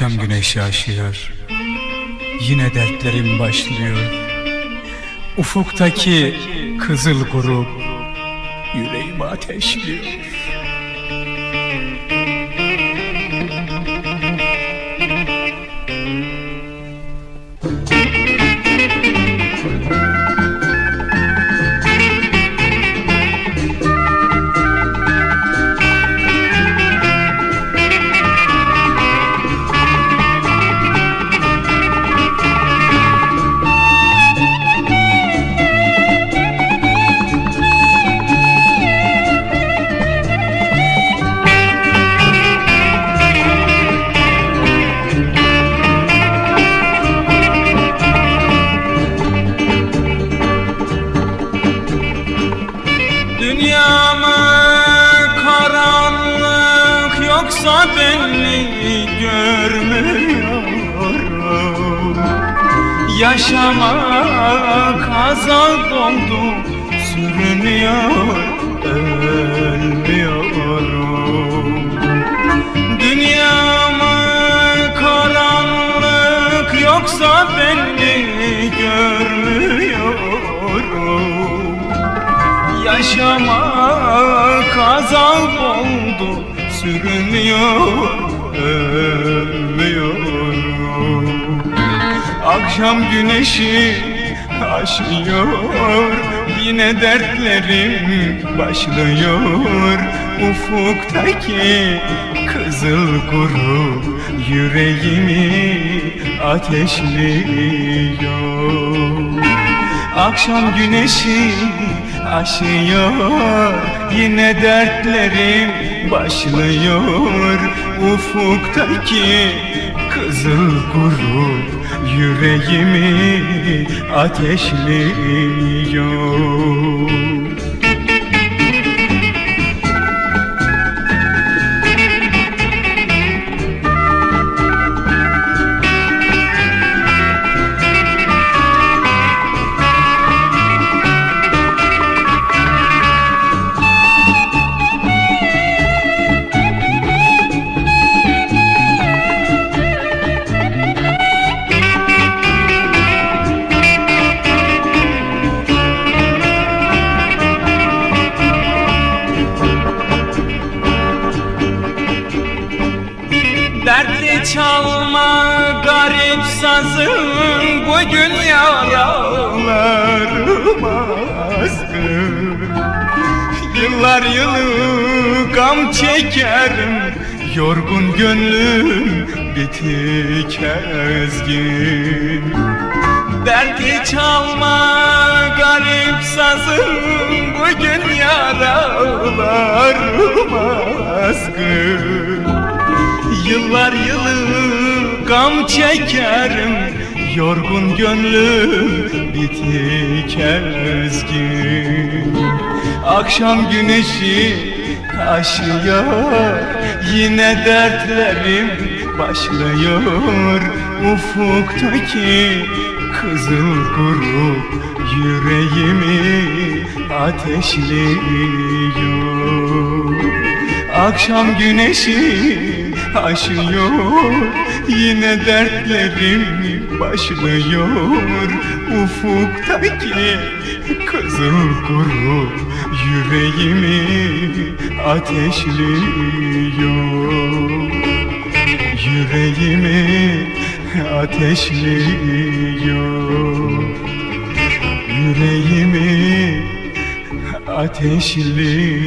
ateşi aşıyor Yine dertlerim başlıyor. Ufuktaki kızıl grup Yüreğimi ateşliyor yoksa beni görmüyorum? Yaşamak azap oldu sürünüyor ölmüyorum. Dünyama karanlık yoksa beni görmüyorum? Yaşamak azap oldu Sürünüyor, ölmüyorum Akşam güneşi aşıyor Yine dertlerim başlıyor. Ufuktaki kızıl grup Yüreğimi ateşliyor Akşam güneşi aşıyor Yine dertlerim başlıyor. Ufuktaki kızıl grup Yüreğimi ateşliyor çalma garip sazın Bugün yaralarıma azgın. Yıllar yılı gam çekerim Yorgun gönlüm bitik ezgin. Dertli çalma garip sazın Bugün yaralarıma azgın. Yıllar yılı gam çekerim Yorgun gönlüm bitik ezgin Akşam güneşi aşıyor Yine dertlerim başlıyor. Ufuktaki kızıl grup Yüreğimi ateşliyor. Akşam güneşi aşıyor Yine dertlerim başlıyor. Ufuktaki kızıl grup Yüreğimi ateşliyor. Yüreğimi ateşliyor. Yüreğimi ateşliyor